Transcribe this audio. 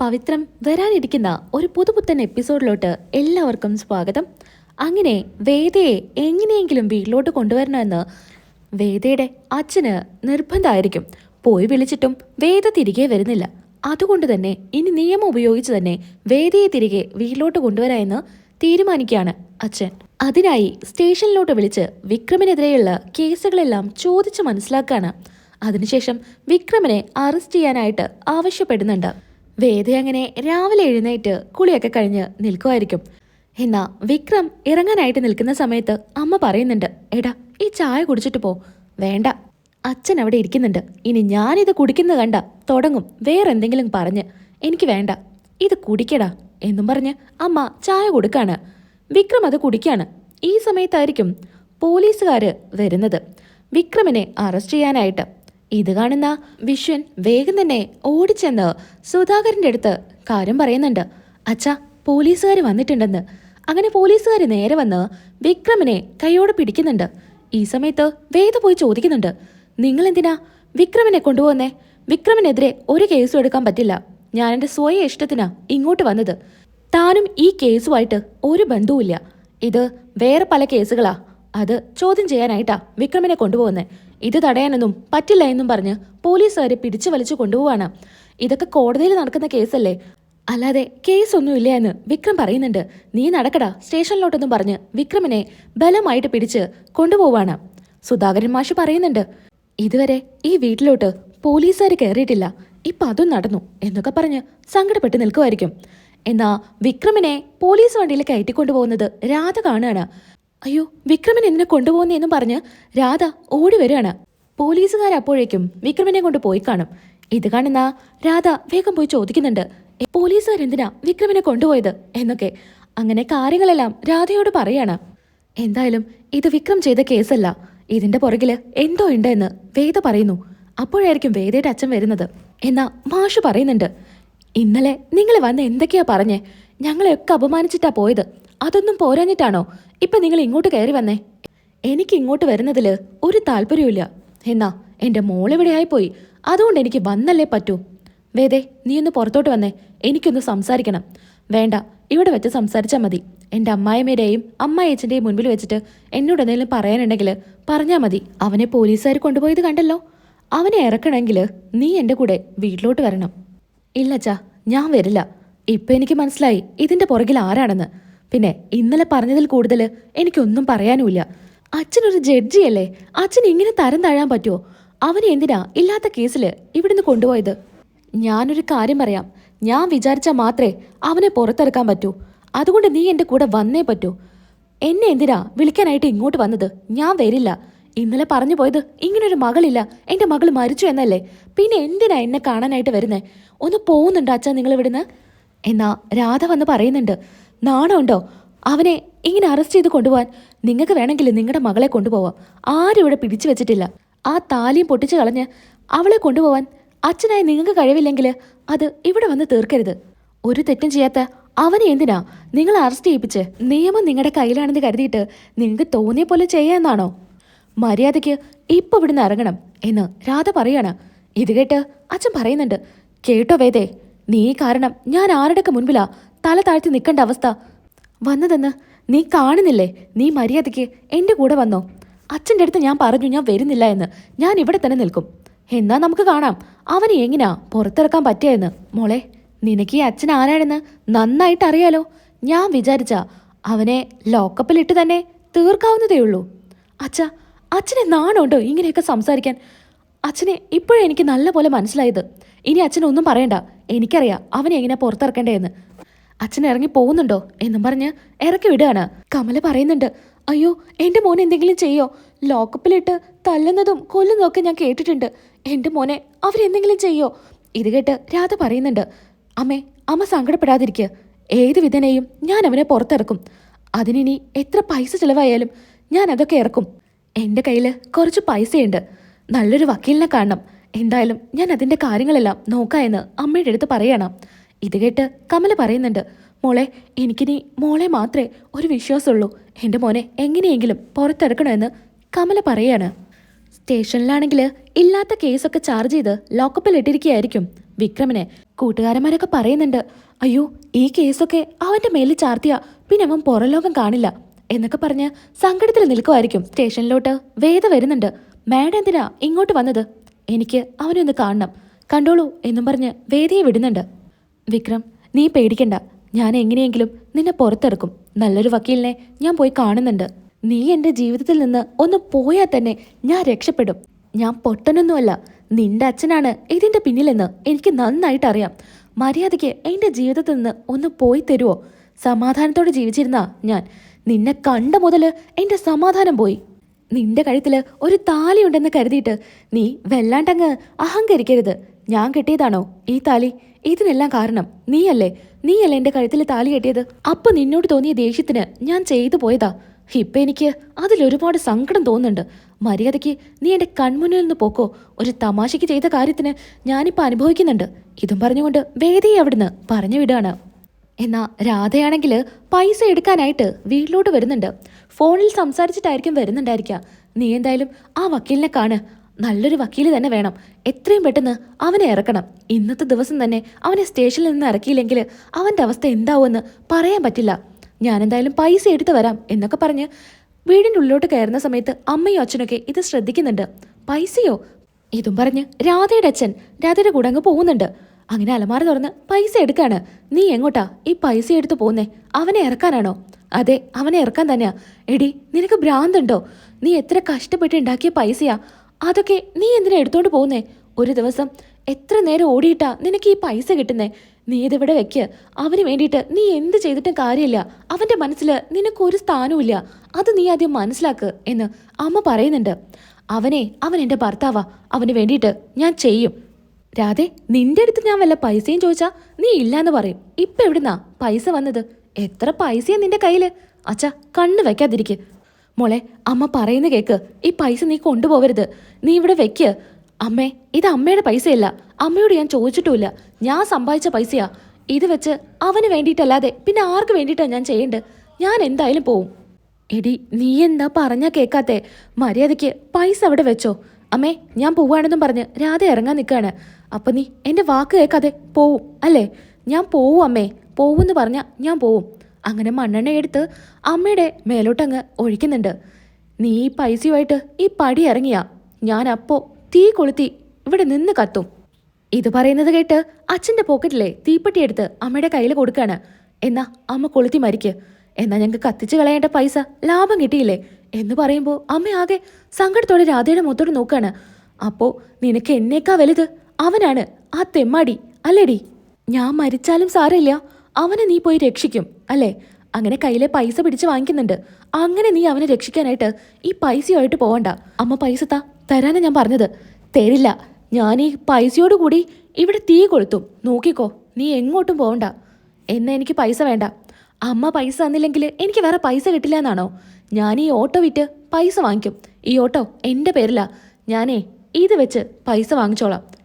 പവിത്രം വരാനിരിക്കുന്ന ഒരു പുതുപുത്തൻ എപ്പിസോഡിലോട്ട് എല്ലാവർക്കും സ്വാഗതം. അങ്ങനെ വേദയെ എങ്ങനെയെങ്കിലും വീട്ടിലോട്ട് കൊണ്ടുവരണമെന്ന് വേദയുടെ അച്ഛന് നിർബന്ധമായിരിക്കും. പോയി വിളിച്ചിട്ടും വേദ തിരികെ വരുന്നില്ല. അതുകൊണ്ട് തന്നെ ഇനി നിയമം ഉപയോഗിച്ച് തന്നെ വേദയെ തിരികെ വീട്ടിലോട്ട് കൊണ്ടുവരാമെന്ന് തീരുമാനിക്കുകയാണ് അച്ഛൻ. അതിനായി സ്റ്റേഷനിലോട്ട് വിളിച്ച് വിക്രമിനെതിരെയുള്ള കേസുകളെല്ലാം ചോദിച്ച് മനസ്സിലാക്കുകയാണ്. അതിനുശേഷം വിക്രമിനെ അറസ്റ്റ് ചെയ്യാനായിട്ട് ആവശ്യപ്പെടുന്നുണ്ട്. വേദ അങ്ങനെ രാവിലെ എഴുന്നേറ്റ് കുളിയൊക്കെ കഴിഞ്ഞ് നിൽക്കുമായിരിക്കും. എന്നാ വിക്രം ഇറങ്ങാനായിട്ട് നിൽക്കുന്ന സമയത്ത് അമ്മ പറയുന്നുണ്ട് എടാ ഈ ചായ കുടിച്ചിട്ട് പോ. വേണ്ട അച്ഛൻ അവിടെ ഇരിക്കുന്നുണ്ട്. ഇനി ഞാനിത് കുടിക്കുന്നത് കണ്ട തുടങ്ങും. വേറെ എന്തെങ്കിലും പറഞ്ഞ് എനിക്ക് വേണ്ട ഇത് കുടിക്കടാ എന്നും പറഞ്ഞ് അമ്മ ചായ കൊടുക്കാണ്. വിക്രം അത് കുടിക്കാണ്. ഈ സമയത്തായിരിക്കും പോലീസുകാര് വരുന്നത്. വിക്രമിനെ അറസ്റ്റ് ചെയ്യാനായിട്ട് ഇത് കാണുന്ന വിശ്വൻ വേഗം തന്നെ ഓടിച്ചെന്ന് സുധാകരന്റെ അടുത്ത് കാര്യം പറയുന്നുണ്ട്. അച്ഛാ പോലീസുകാർ വന്നിട്ടുണ്ടെന്ന്. അങ്ങനെ പോലീസുകാർ നേരെ വന്ന് വിക്രമിനെ കൈയോടെ പിടിക്കുന്നുണ്ട്. ഈ സമയത്ത് വേദ പോയി ചോദിക്കുന്നുണ്ട്. നിങ്ങൾ എന്തിനാ വിക്രമിനെ കൊണ്ടുപോകുന്നേ? വിക്രമിനെതിരെ ഒരു കേസും എടുക്കാൻ പറ്റില്ല. ഞാൻ എന്റെ സ്വയം ഇഷ്ടത്തിനാ ഇങ്ങോട്ട് വന്നത്. താനും ഈ കേസുമായിട്ട് ഒരു ബന്ധവുമില്ല. ഇത് വേറെ പല കേസുകളാ. അത് ചോദ്യം ചെയ്യാനായിട്ടാ വിക്രമിനെ കൊണ്ടുപോകുന്നത് ഇത് തടയാനൊന്നും പറ്റില്ല എന്നും പറഞ്ഞ് പോലീസുകാരെ പിടിച്ചു വലിച്ചു കൊണ്ടുപോവാണ്. ഇതൊക്കെ കോടതിയിൽ നടക്കുന്ന കേസല്ലേ? അല്ലാതെ കേസൊന്നുമില്ല എന്ന് വിക്രം പറയുന്നുണ്ട്. നീ നടക്കടാ സ്റ്റേഷനിലോട്ടെന്നും പറഞ്ഞ് വിക്രമിനെ ബലമായിട്ട് പിടിച്ച് കൊണ്ടുപോവാണ്. സുധാകരൻ മാഷ് പറയുന്നുണ്ട് ഇതുവരെ ഈ വീട്ടിലോട്ട് പോലീസുകാർ കയറിയിട്ടില്ല. ഇപ്പൊ അതും നടന്നു എന്നൊക്കെ പറഞ്ഞ് സങ്കടപ്പെട്ട് നിൽക്കുമായിരിക്കും എന്നാ വിക്രമിനെ പോലീസ് വണ്ടിയിൽ കയറ്റിക്കൊണ്ടുപോകുന്നത് രാധ കാണുകയാണ്. അയ്യോ വിക്രമൻ എന്തിനെ കൊണ്ടുപോകുന്നെന്നും പറഞ്ഞ് രാധ ഓടി വരികയാണ്. പോലീസുകാർ അപ്പോഴേക്കും വിക്രമിനെ കൊണ്ട് പോയി കാണും. ഇത് കാണുന്ന രാധ വേഗം പോയി ചോദിക്കുന്നുണ്ട് പോലീസുകാരെന്തിനാ വിക്രമിനെ കൊണ്ടുപോയത്? എന്നൊക്കെ. അങ്ങനെ കാര്യങ്ങളെല്ലാം രാധയോട് പറയാണ്. എന്തായാലും ഇത് വിക്രം ചെയ്ത കേസല്ല. ഇതിന്റെ പുറകിൽ എന്തോ ഉണ്ട് എന്ന് വേദ പറയുന്നു. അപ്പോഴായിരിക്കും വേദയുടെ അച്ഛൻ വരുന്നത് എന്നാ മാഷു പറയുന്നുണ്ട്. ഇന്നലെ നിങ്ങൾ വന്ന് എന്തൊക്കെയാ പറഞ്ഞേ? ഞങ്ങളെയൊക്കെ അപമാനിച്ചിട്ടാ പോയത്. അതൊന്നും പോരാഞ്ഞിട്ടാണോ? ഇപ്പൊ നിങ്ങൾ ഇങ്ങോട്ട് കയറി വന്നേ. എനിക്ക് ഇങ്ങോട്ട് വരുന്നതിൽ ഒരു താല്പര്യമില്ല എന്നാ എന്റെ മോളിവിടെ ആയിപ്പോയി. അതുകൊണ്ട് എനിക്ക് വന്നല്ലേ പറ്റൂ. വേദേ നീ ഒന്ന് പുറത്തോട്ട് വന്നേ. എനിക്കൊന്ന് സംസാരിക്കണം. വേണ്ട ഇവിടെ വെച്ച് സംസാരിച്ചാൽ മതി. എന്റെ അമ്മായിമ്മയുടെയും അമ്മായച്ചന്റെയും മുൻപിൽ വെച്ചിട്ട് എന്നോട് എന്തെങ്കിലും പറയാനുണ്ടെങ്കിൽ പറഞ്ഞാൽ മതി. അവനെ പോലീസുകാർ കൊണ്ടുപോയത് കണ്ടല്ലോ. അവനെ ഇറക്കണമെങ്കിൽ നീ എന്റെ കൂടെ വീട്ടിലോട്ട് വരണം. ഇല്ലച്ചാ ഞാൻ വരില്ല. ഇപ്പൊ എനിക്ക് മനസ്സിലായി. ഇതിന്റെ പുറകിൽ ആരാണെന്ന്. പിന്നെ ഇന്നലെ പറഞ്ഞതിൽ കൂടുതൽ എനിക്കൊന്നും പറയാനുമില്ല. അച്ഛനൊരു ജഡ്ജിയല്ലേ അച്ഛൻ ഇങ്ങനെ തരം താഴാൻ പറ്റുമോ അവനെ എന്തിനാ ഇല്ലാത്ത കേസിൽ ഇവിടുന്ന് കൊണ്ടുപോയത്? ഞാനൊരു കാര്യം പറയാം. ഞാൻ വിചാരിച്ചാൽ മാത്രമേ അവനെ പുറത്തിറക്കാൻ പറ്റൂ. അതുകൊണ്ട് നീ എന്റെ കൂടെ വന്നേ പറ്റൂ. എന്നെ എന്തിനാ വിളിക്കാനായിട്ട് ഇങ്ങോട്ട് വന്നത്? ഞാൻ വരില്ല. ഇന്നലെ പറഞ്ഞു പോയത് ഇങ്ങനൊരു മകളില്ല. എന്റെ മകൾ മരിച്ചു എന്നല്ലേ? പിന്നെ എന്തിനാ എന്നെ കാണാനായിട്ട് വരുന്നേ? ഒന്ന് പോകുന്നുണ്ടോ അച്ഛാ നിങ്ങൾ ഇവിടുന്ന് എന്നാ രാധ വന്ന് പറയുന്നുണ്ട്. നാണമുണ്ടോ? അവനെ ഇങ്ങനെ അറസ്റ്റ് ചെയ്ത് കൊണ്ടുപോകാൻ നിങ്ങൾക്ക് വേണമെങ്കിൽ നിങ്ങളുടെ മകളെ കൊണ്ടുപോവാം. ആരും ഇവിടെ പിടിച്ചു വെച്ചിട്ടില്ല. ആ താലിയും പൊട്ടിച്ചു കളഞ്ഞ് അവളെ കൊണ്ടുപോവാൻ അച്ഛനായി നിങ്ങൾക്ക് കഴിവില്ലെങ്കിൽ അത് ഇവിടെ വന്ന് തീർക്കരുത്. ഒരു തെറ്റും ചെയ്യാത്ത അവനെ എന്തിനാ നിങ്ങൾ അറസ്റ്റ് ചെയ്യിപ്പിച്ച് നിയമം നിങ്ങളുടെ കയ്യിലാണെന്ന് കരുതിയിട്ട് നിങ്ങൾക്ക് തോന്നിയ പോലെ ചെയ്യാമെന്നാണോ മര്യാദയ്ക്ക് ഇപ്പൊ ഇവിടുന്ന് ഇറങ്ങണം എന്ന് രാധ പറയാണ്. ഇത് കേട്ട് അച്ഛൻ പറയുന്നുണ്ട് കേട്ടോ വേദേ നീ കാരണം ഞാൻ ആരുടെയൊക്കെ മുൻപിലാ തല താഴ്ത്തി നിൽക്കേണ്ട അവസ്ഥ. വന്നതെന്ന് നീ കാണുന്നില്ലേ? നീ മര്യാദയ്ക്ക് എന്റെ കൂടെ വന്നോ? അച്ഛന്റെ അടുത്ത് ഞാൻ പറഞ്ഞു ഞാൻ വരുന്നില്ല എന്ന്. ഞാൻ ഇവിടെ തന്നെ നിൽക്കും. എന്നാ നമുക്ക് കാണാം. അവനെ എങ്ങനെയാ പുറത്തിറക്കാൻ പറ്റിയെന്ന് മോളെ നിനക്ക് ഈ അച്ഛൻ ആരാണെന്ന് നന്നായിട്ട് അറിയാലോ. ഞാൻ വിചാരിച്ച അവനെ ലോക്കപ്പിലിട്ട് തന്നെ തീർക്കാവുന്നതേ ഉള്ളൂ. അച്ഛ അച്ഛനെ നാണുണ്ടോ ഇങ്ങനെയൊക്കെ സംസാരിക്കാൻ? അച്ഛനെ ഇപ്പോഴെനിക്ക് നല്ലപോലെ മനസ്സിലായത്. ഇനി അച്ഛനൊന്നും പറയണ്ട. എനിക്കറിയാം അവനെ എങ്ങനെ പുറത്തിറക്കണ്ടേന്ന് അച്ഛൻ ഇറങ്ങി പോകുന്നുണ്ടോ എന്നും പറഞ്ഞ് ഇറക്കി വിടുകയാണ്. കമല പറയുന്നുണ്ട് അയ്യോ എന്റെ മോനെ എന്തെങ്കിലും ചെയ്യോ? ലോക്കപ്പിലിട്ട് തല്ലുന്നതും കൊല്ലുന്നതും ഒക്കെ ഞാൻ കേട്ടിട്ടുണ്ട്. എന്റെ മോനെ അവരെന്തെങ്കിലും ചെയ്യോ? ഇത് കേട്ട് രാധ പറയുന്നുണ്ട് അമ്മേ അമ്മ സങ്കടപ്പെടാതിരിക്കുക ഏത് വിധനെയും ഞാൻ അവനെ പുറത്തിറക്കും. അതിനിനി എത്ര പൈസ ചിലവായാലും ഞാൻ അതൊക്കെ ഇറക്കും. എന്റെ കയ്യിൽ കുറച്ച് പൈസയുണ്ട്. നല്ലൊരു വക്കീലിനെ കാണണം. എന്തായാലും ഞാൻ അതിന്റെ കാര്യങ്ങളെല്ലാം നോക്കാ എന്ന് അമ്മയുടെ അടുത്ത് പറയണം. ഇത് കേട്ട് കമല പറയുന്നുണ്ട് മോളെ എനിക്കിനി മോളെ മാത്രമേ ഒരു വിശ്വാസമുള്ളൂ. എന്റെ മോനെ എങ്ങനെയെങ്കിലും പുറത്തിറക്കണമെന്ന് കമല പറയാണ്. സ്റ്റേഷനിലാണെങ്കിൽ ഇല്ലാത്ത കേസൊക്കെ ചാർജ് ചെയ്ത് ലോക്കപ്പിൽ ഇട്ടിരിക്കുകയായിരിക്കും വിക്രമിനെ കൂട്ടുകാരന്മാരൊക്കെ പറയുന്നുണ്ട് അയ്യോ ഈ കേസൊക്കെ അവന്റെ മേലിൽ ചാർത്തിയ പിന്നെ അവൻ പുറലോകം കാണില്ല എന്നൊക്കെ പറഞ്ഞ് സങ്കടത്തിൽ നിൽക്കുമായിരിക്കും. സ്റ്റേഷനിലോട്ട് വേദ വരുന്നുണ്ട് മാഡം എന്തിനാ ഇങ്ങോട്ട് വന്നത്? എനിക്ക് അവനെ ഒന്ന് കാണണം. കണ്ടോളൂ എന്നും പറഞ്ഞ് വേദയെ വിടുന്നുണ്ട്. വിക്രം നീ പേടിക്കണ്ട. ഞാൻ എങ്ങനെയെങ്കിലും നിന്നെ പുറത്തിറക്കും. നല്ലൊരു വക്കീലിനെ ഞാൻ പോയി കാണുന്നുണ്ട്. നീ എന്റെ ജീവിതത്തിൽ നിന്ന് ഒന്ന് പോയാൽ തന്നെ ഞാൻ രക്ഷപ്പെടും. ഞാൻ പൊട്ടനൊന്നുമല്ല. നിന്റെ അച്ഛനാണ് ഇതിന്റെ പിന്നിലെന്ന് എനിക്ക് നന്നായിട്ട് അറിയാം. മര്യാദയ്ക്ക് എന്റെ ജീവിതത്തിൽ നിന്ന് ഒന്ന് പോയി തരുമോ സമാധാനത്തോടെ ജീവിച്ചിരുന്ന ഞാൻ. നിന്നെ കണ്ട മുതൽ എന്റെ സമാധാനം പോയി. നിന്റെ കഴുത്തിൽ ഒരു താലിയുണ്ടെന്ന് കരുതിയിട്ട് നീ വല്ലാണ്ടങ്ങ് അഹങ്കരിക്കരുത്. ഞാൻ കെട്ടിയതാണോ? ഈ താലി ഇതിനെല്ലാം കാരണം നീയല്ലേ? നീയല്ലേ എന്റെ കഴുത്തിൽ താലി കെട്ടിയത്? അപ്പൊ നിന്നോട് തോന്നിയ ദേഷ്യത്തിന് ഞാൻ ചെയ്തു പോയതാ. ഇപ്പൊ എനിക്ക് അതിലൊരുപാട് സങ്കടം തോന്നുന്നുണ്ട്. മര്യാദയ്ക്ക് നീ എന്റെ കൺമുന്നിൽ നിന്ന് പോക്കോ. ഒരു തമാശയ്ക്ക് ചെയ്ത കാര്യത്തിന് ഞാനിപ്പോ അനുഭവിക്കുന്നുണ്ട്. ഇതും പറഞ്ഞുകൊണ്ട് വേദി അവിടുന്ന് പറഞ്ഞു വിടുകയാണ് എന്നാ രാധയാണെങ്കിൽ പൈസ എടുക്കാനായിട്ട് വീട്ടിലോട്ട് വരുന്നുണ്ട്. ഫോണിൽ സംസാരിച്ചിട്ടായിരിക്കും വരുന്നുണ്ടായിരിക്കുക നീ എന്തായാലും ആ വക്കീലിനെ കാണ്. നല്ലൊരു വക്കീൽ തന്നെ വേണം. എത്രയും പെട്ടെന്ന് അവനെ ഇറക്കണം. ഇന്നത്തെ ദിവസം തന്നെ അവനെ സ്റ്റേഷനിൽ നിന്ന് ഇറക്കിയില്ലെങ്കിൽ അവന്റെ അവസ്ഥ എന്താവുമെന്ന് പറയാൻ പറ്റില്ല. ഞാനെന്തായാലും പൈസ എടുത്തു വരാം എന്നൊക്കെ പറഞ്ഞ് വീടിന്റെ ഉള്ളിലോട്ട് കയറുന്ന സമയത്ത് അമ്മയും അച്ഛനൊക്കെ ഇത് ശ്രദ്ധിക്കുന്നുണ്ട്. പൈസയോ? ഇതും പറഞ്ഞ് രാധയുടെ അച്ഛൻ രാധയുടെ കൂടെ അങ്ങ് പോകുന്നുണ്ട്. അങ്ങനെ അലമാര തുറന്ന് പൈസ എടുക്കാണ്. നീ എങ്ങോട്ടാ ഈ പൈസ എടുത്ത് പോകുന്നേ? അവനെ ഇറക്കാനാണോ? അതെ അവനെ ഇറക്കാൻ തന്നെയാ. എടി നിനക്ക് ഭ്രാന്തുണ്ടോ? നീ എത്ര കഷ്ടപ്പെട്ട് ഉണ്ടാക്കിയ പൈസയാ. അതൊക്കെ നീ എന്തിനാ എടുത്തോണ്ട് പോകുന്നേ? ഒരു ദിവസം എത്ര നേരം ഓടിയിട്ടാ നിനക്ക് ഈ പൈസ കിട്ടുന്നേ? നീ ഇതിവിടെ വെക്ക്? അവന് വേണ്ടിയിട്ട് നീ എന്ത് ചെയ്തിട്ടും കാര്യമില്ല. അവന്റെ മനസ്സിൽ നിനക്കൊരു സ്ഥാനവുമില്ല. അത് നീ ആദ്യം മനസ്സിലാക്ക് എന്ന് അമ്മ പറയുന്നുണ്ട്. അവനെ അവൻ എന്റെ ഭർത്താവാ. അവന് വേണ്ടിയിട്ട് ഞാൻ ചെയ്യും. രാധെ നിന്റെ അടുത്ത് ഞാൻ വല്ല പൈസയും ചോദിച്ചാ നീ ഇല്ലാന്ന് പറയും. ഇപ്പൊ എവിടുന്നാ? പൈസ വന്നത്. എത്ര പൈസയാ നിന്റെ കയ്യിൽ? അച്ഛാ കണ്ണ് വെക്കാതിരിക്ക്. മോളെ അമ്മ പറയുന്ന കേക്ക് ഈ പൈസ നീ കൊണ്ടുപോകരുത് നീ ഇവിടെ വെക്ക്. അമ്മേ ഇത് അമ്മയുടെ പൈസയല്ല. അമ്മയോട് ഞാൻ ചോദിച്ചിട്ടുമില്ല. ഞാൻ സമ്പാദിച്ച പൈസയാ. ഇത് വെച്ച് അവന് വേണ്ടിയിട്ടല്ലാതെ പിന്നെ ആർക്ക് വേണ്ടിയിട്ടാണ് ഞാൻ ചെയ്യേണ്ടത്? ഞാൻ എന്തായാലും പോവും. എടി നീ എന്താ പറഞ്ഞാ കേക്കാത്തെ? മര്യാദയ്ക്ക് പൈസ അവിടെ വെച്ചോ. അമ്മേ ഞാൻ പോവാണെന്നും പറഞ്ഞ് രാധ ഇറങ്ങാൻ നിൽക്കുകയാണ് അപ്പം നീ എന്റെ വാക്ക് കേൾക്കാതെ പോവും അല്ലേ? ഞാൻ പോവും അമ്മേ. പോവും എന്ന് പറഞ്ഞാൽ ഞാൻ പോവും. അങ്ങനെ മണ്ണെണ്ണ എടുത്ത് അമ്മയുടെ മേലോട്ടങ്ങ് ഒഴിക്കുന്നുണ്ട്. നീ ഈ പൈസയുമായിട്ട് ഈ പടി ഇറങ്ങിയാ. ഞാൻ അപ്പോ തീ കൊളുത്തി ഇവിടെ നിന്ന് കത്തും. ഇത് പറയുന്നത് കേട്ട് അച്ഛന്റെ പോക്കറ്റിലെ തീപ്പെട്ടി എടുത്ത് അമ്മയുടെ കയ്യിൽ കൊടുക്കാണ്. എന്നാ അമ്മ കൊളുത്തി മരിക്ക്. എന്നാ ഞങ്ങൾക്ക് കത്തിച്ചു കളയേണ്ട പൈസ ലാഭം കിട്ടിയില്ലേ? എന്ന് പറയുമ്പോൾ അമ്മ ആകെ സങ്കടത്തോടെ രാധയുടെ മുഖത്തോട് നോക്കുകയാണ് അപ്പോ നിനക്ക് എന്നേക്കാ വലുത്? അവനാണ് ആ തെമ്മാടി അല്ലേടി? ഞാൻ മരിച്ചാലും സാരമില്ല. അവനെ നീ പോയി രക്ഷിക്കും. അല്ലേ? അങ്ങനെ കയ്യിലെ പൈസ പിടിച്ച് വാങ്ങിക്കുന്നുണ്ട്. അങ്ങനെ നീ അവനെ രക്ഷിക്കാനായിട്ട് ഈ പൈസയുമായിട്ട് പോവണ്ട. അമ്മ പൈസ താ തരാനാ ഞാൻ പറഞ്ഞത്. തരില്ല. ഞാൻ ഈ പൈസയോട് കൂടി ഇവിടെ തീ കൊളുത്തും. നോക്കിക്കോ നീ എങ്ങോട്ടും പോവണ്ട. എന്നെ എനിക്ക് പൈസ വേണ്ട. അമ്മ പൈസ തന്നില്ലെങ്കിൽ എനിക്ക് വേറെ പൈസ കിട്ടില്ല എന്നാണോ? ഞാൻ ഈ ഓട്ടോ വിറ്റ് പൈസ വാങ്ങിക്കും. ഈ ഓട്ടോ എന്റെ പേരിലാ. ഞാനേ ഇത് വെച്ച് പൈസ വാങ്ങിച്ചോളാം.